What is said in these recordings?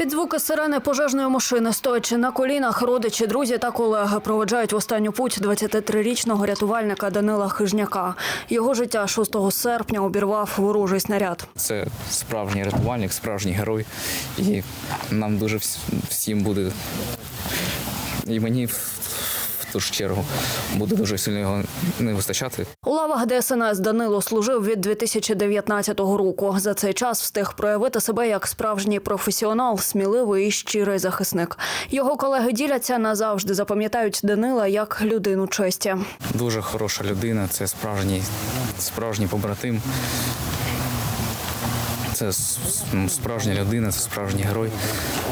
Під звуки сирени пожежної машини, стоячи на колінах, родичі, друзі та колеги проведжають в останню путь 23-річного рятувальника Данила Хижняка. Його життя 6 серпня обірвав ворожий снаряд. Це справжній рятувальник, справжній герой. І нам дуже всім буде. І мені ту ж чергу буде дуже сильно його не вистачати. У лавах ДСНС Данило служив від 2019 року. За цей час встиг проявити себе як справжній професіонал, сміливий і щирий захисник. Його колеги діляться назавжди запам'ятають Данила як людину честі. Дуже хороша людина, це справжній, справжній побратим. Це с- справжня людина, це справжній герой,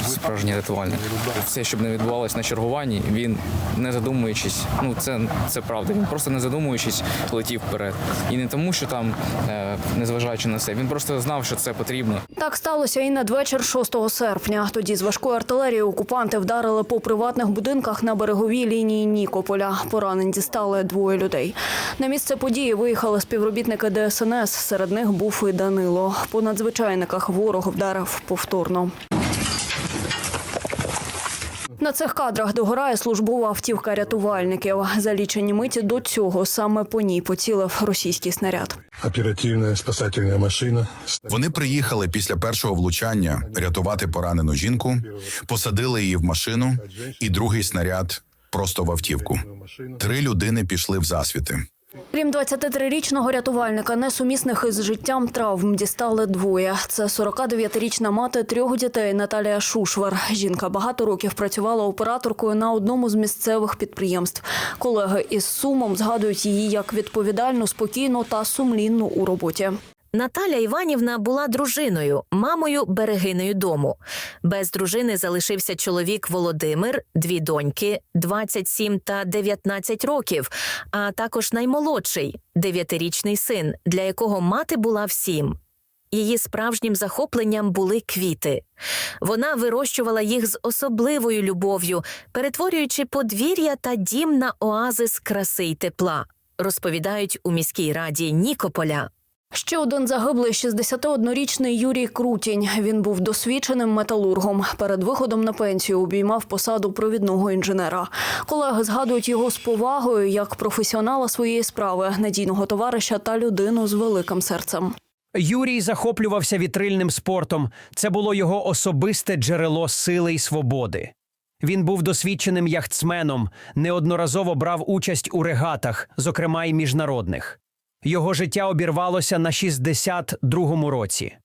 справжній рятувальник. Все, щоб не відбувалось на чергуванні, він не задумуючись, ну це, це правда. Він просто не задумуючись летів вперед. І не тому, що там, е, незважаючи на все, він просто знав, що це потрібно. Так сталося і надвечір 6 серпня. Тоді з важкої артилерії окупанти вдарили по приватних будинках на береговій лінії Нікополя. Поранень дістали двоє людей. На місце події виїхали співробітники ДСНС. Серед них був і Данило. По надзвичайниках ворог вдарив повторно. На цих кадрах догорає службова автівка рятувальників. За лічені миті до цього саме по ній поцілив російський снаряд. оперативная спасательная машина. Вони приїхали після першого влучання рятувати поранену жінку, посадили її в машину, і другий снаряд просто в автівку. Три людини пішли в засвіти. Крім 23-річного рятувальника, несумісних із життям травм дістали двоє. Це 49-річна мати трьох дітей Наталія Шушвар. Жінка багато років працювала операторкою на одному з місцевих підприємств. Колеги із сумом згадують її як відповідальну, спокійну та сумлінну у роботі. Наталя Іванівна була дружиною, мамою берегинею дому. Без дружини залишився чоловік Володимир, дві доньки 27 та 19 років, а також наймолодший дев'ятирічний син, для якого мати була всім. Її справжнім захопленням були квіти. Вона вирощувала їх з особливою любов'ю, перетворюючи подвір'я та дім на оазис краси й тепла, розповідають у міській раді Нікополя. Ще один загиблий 61-річний Юрій Крутінь. Він був досвідченим металургом. Перед виходом на пенсію обіймав посаду провідного інженера. Колеги згадують його з повагою як професіонала своєї справи, надійного товариша та людину з великим серцем. Юрій захоплювався вітрильним спортом. Це було його особисте джерело сили й свободи. Він був досвідченим яхтсменом, неодноразово брав участь у регатах, зокрема й міжнародних. Його життя обірвалося на 62-му році.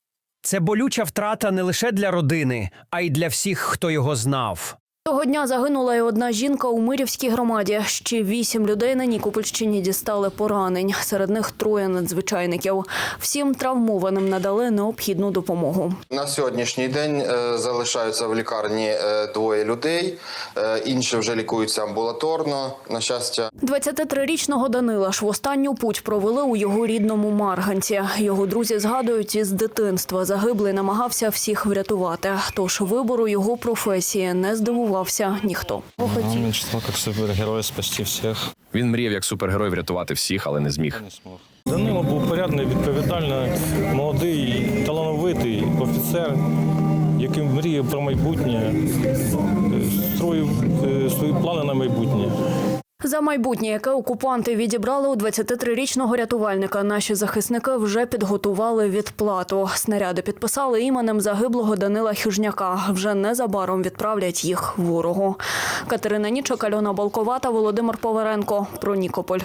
Це болюча втрата не лише для родини, а й для всіх, хто його знав. Того дня загинула й одна жінка у Мирівській громаді. Ще вісім людей на Нікопольщині дістали поранень. Серед них троє надзвичайників. Всім травмованим надали необхідну допомогу. На сьогоднішній день е, залишаються в лікарні е, двоє людей, е, інші вже лікуються амбулаторно. На щастя, 23-річного Данила ж в останню путь провели у його рідному Марганці. Його друзі згадують із дитинства. Загиблий намагався всіх врятувати. Тож вибору його професії не здивувався ніхто. Він читав, як супергерой спасти всіх. Він мріяв як супергерой врятувати всіх, але не зміг. Не смог. Данило був порядний, відповідальний, молодий, талановитий офіцер, який мріяв про майбутнє, е, строїв е, свої плани на майбутнє. За майбутнє, яке окупанти відібрали у 23-річного рятувальника, наші захисники вже підготували відплату. Снаряди підписали іменем загиблого Данила Хюжняка. Вже незабаром відправлять їх ворогу. Катерина Нічок, Альона Балковата, Володимир Поваренко. Про Нікополь.